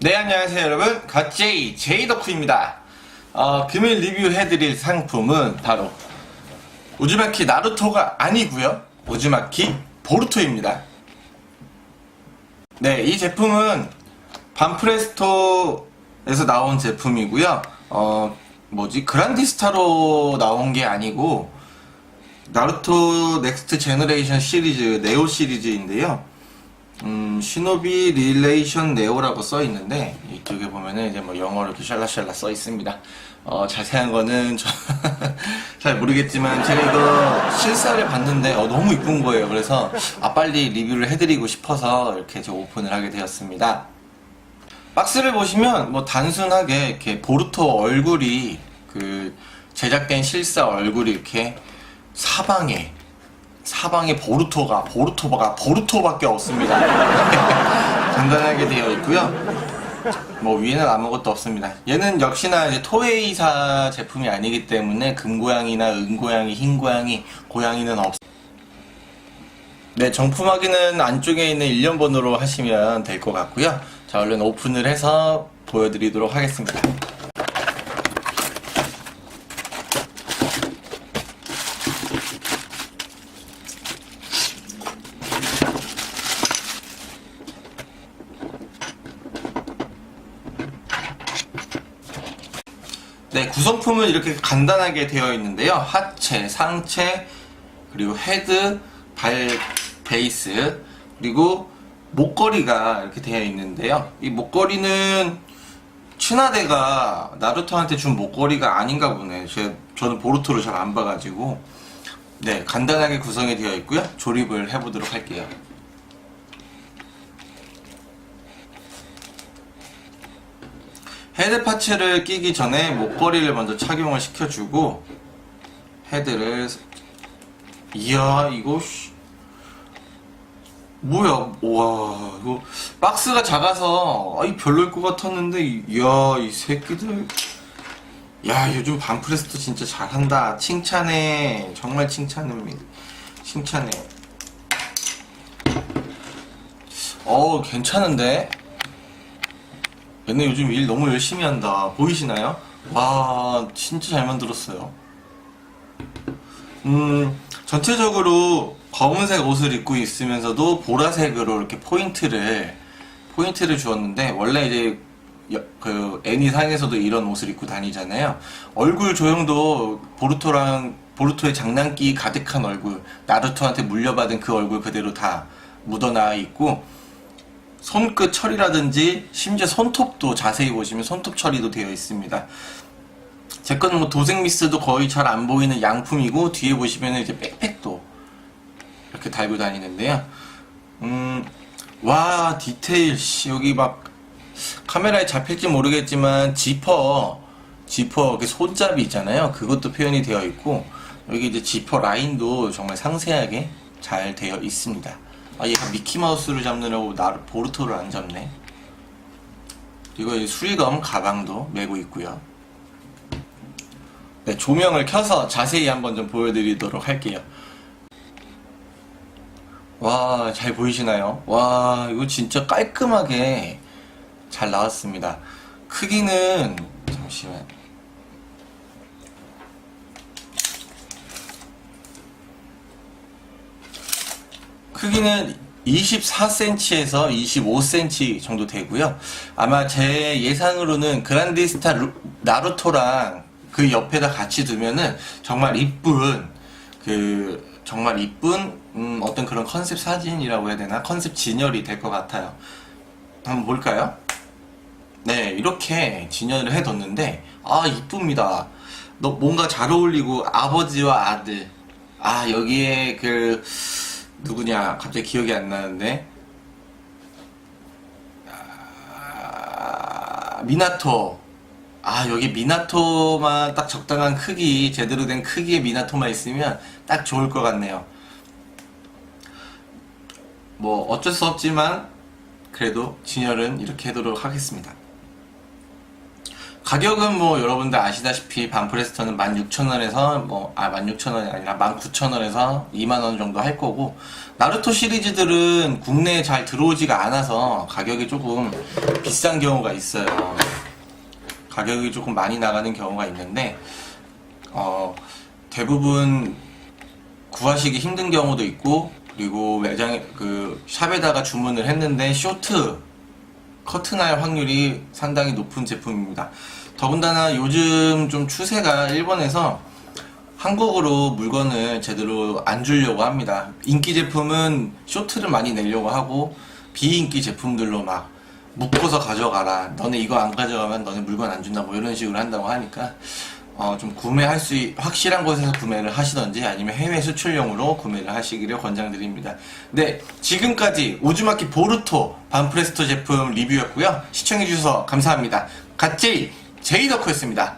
네 안녕하세요 여러분. 갓제이 제이덕후입니다. 어, 금일 리뷰해드릴 상품은 바로 우즈마키 나루토가 아니고요. 우즈마키 보루토입니다. 네이 제품은 반프레스토에서 나온 제품이고요. 어 뭐지? 그란디스타로 나온 게 아니고 나루토 넥스트 제너레이션 시리즈 네오 시리즈인데요 음, 시노비 릴레이션 네오라고 써 있는데 이쪽에 보면은 이제 뭐 영어로 이렇게 샬라샬라 써 있습니다. 어, 자세한 거는 저 잘 모르겠지만 제가 이거 실사를 봤는데 어, 너무 이쁜 거예요. 그래서 아 빨리 리뷰를 해드리고 싶어서 이렇게 저 오픈을 하게 되었습니다. 박스를 보시면 뭐 단순하게 이렇게 보루토 얼굴이 그 제작된 실사 얼굴이 이렇게 사방에 사방에 보루토가 보루토가 보루토밖에 없습니다. 간단하게 되어 있고요. 뭐 위에는 아무것도 없습니다. 얘는 역시나 이제 토웨이사 제품이 아니기 때문에 금고양이나 은고양이, 흰고양이, 고양이는 없. 네, 정품 확인은 안쪽에 있는 일련번호로 하시면 될 것 같고요. 자, 얼른 오픈을 해서 보여드리도록 하겠습니다. 네, 구성품은 이렇게 간단하게 되어 있는데요. 하체, 상체, 그리고 헤드, 발, 베이스, 그리고 목걸이가 이렇게 되어 있는데요. 이 목걸이는 친화대가 나루토한테 준 목걸이가 아닌가 보네. 제, 저는 보루토를 잘 안 봐가지고. 네, 간단하게 구성이 되어 있고요. 조립을 해보도록 할게요. 헤드 파츠를 끼기 전에 목걸이를 먼저 착용을 시켜주고 헤드를 이야 이거 씨. 뭐야 와 이거 박스가 작아서 아이 별로일 것 같았는데 이야 이 새끼들. 야 요즘 반프레스도 진짜 잘한다. 칭찬해. 정말 칭찬합니다. 칭찬해. 어우 괜찮은데 얘네 요즘 일 너무 열심히 한다. 보이시나요? 와, 진짜 잘 만들었어요. 음, 전체적으로 검은색 옷을 입고 있으면서도 보라색으로 이렇게 포인트를, 포인트를 주었는데, 원래 이제, 여- 그, 애니상에서도 이런 옷을 입고 다니잖아요. 얼굴 조형도 보루토랑, 보루토의 장난기 가득한 얼굴, 나루토한테 물려받은 그 얼굴 그대로 다 묻어나 있고, 손끝 처리라든지 심지어 손톱도 자세히 보시면 손톱 처리도 되어 있습니다. 제 거는 뭐 도색 미스도 거의 잘 안 보이는 양품이고 뒤에 보시면 이제 백팩도 이렇게 달고 다니는데요. 음, 와 디테일 씨 여기 막 카메라에 잡힐지 모르겠지만 지퍼 지퍼 그 손잡이 있잖아요. 그것도 표현이 되어 있고 여기 이제 지퍼 라인도 정말 상세하게 잘 되어 있습니다. 아 얘가 미키마우스를 잡느라고 나를 보르토를 안 잡네. 그리고 이 수리검 가방도 메고 있고요. 네, 조명을 켜서 자세히 한번 좀 보여드리도록 할게요. 와, 잘 보이시나요? 와, 이거 진짜 깔끔하게 잘 나왔습니다. 크기는, 잠시만. 크기는 24cm에서 25cm 정도 되고요. 아마 제 예상으로는 그란디스타 루- 나루토랑 그 옆에다 같이 두면은 정말 이쁜 그 정말 이쁜 음, 어떤 그런 컨셉 사진이라고 해야 되나 컨셉 진열이 될 것 같아요. 한번 볼까요? 네 이렇게 진열을 해뒀는데 아 이쁩니다. 너 뭔가 잘 어울리고 아버지와 아들 아 여기에 그 누구냐? 갑자기 기억이 안 나는데. 아, 미나토. 아 여기 미나토만 딱 적당한 크기 제대로 된 크기의 미나토만 있으면 딱 좋을 것 같네요. 뭐 어쩔 수 없지만 그래도 진열은 이렇게 해도록 하겠습니다 가격은 뭐 여러분들 아시다시피 반프레스터는 16,000원에서 뭐, 아, 16,000원이 아니라 19,000원에서 2만원 정도 할 거고, 나루토 시리즈들은 국내에 잘 들어오지가 않아서 가격이 조금 비싼 경우가 있어요. 가격이 조금 많이 나가는 경우가 있는데, 어, 대부분 구하시기 힘든 경우도 있고, 그리고 매장에, 그, 샵에다가 주문을 했는데, 쇼트, 커트날 확률이 상당히 높은 제품입니다. 더군다나 요즘 좀 추세가 일본에서 한국으로 물건을 제대로 안 주려고 합니다. 인기 제품은 쇼트를 많이 내려고 하고 비인기 제품들로 막 묶어서 가져가라. 너네 이거 안 가져가면 너네 물건 안 준다. 뭐 이런 식으로 한다고 하니까 어, 좀 구매할 수 있- 확실한 곳에서 구매를 하시던지 아니면 해외 수출용으로 구매를 하시기를 권장드립니다. 네, 지금까지 오즈마키 보루토 반프레스토 제품 리뷰였고요. 시청해주셔서 감사합니다. 갓제이 제이더크였습니다.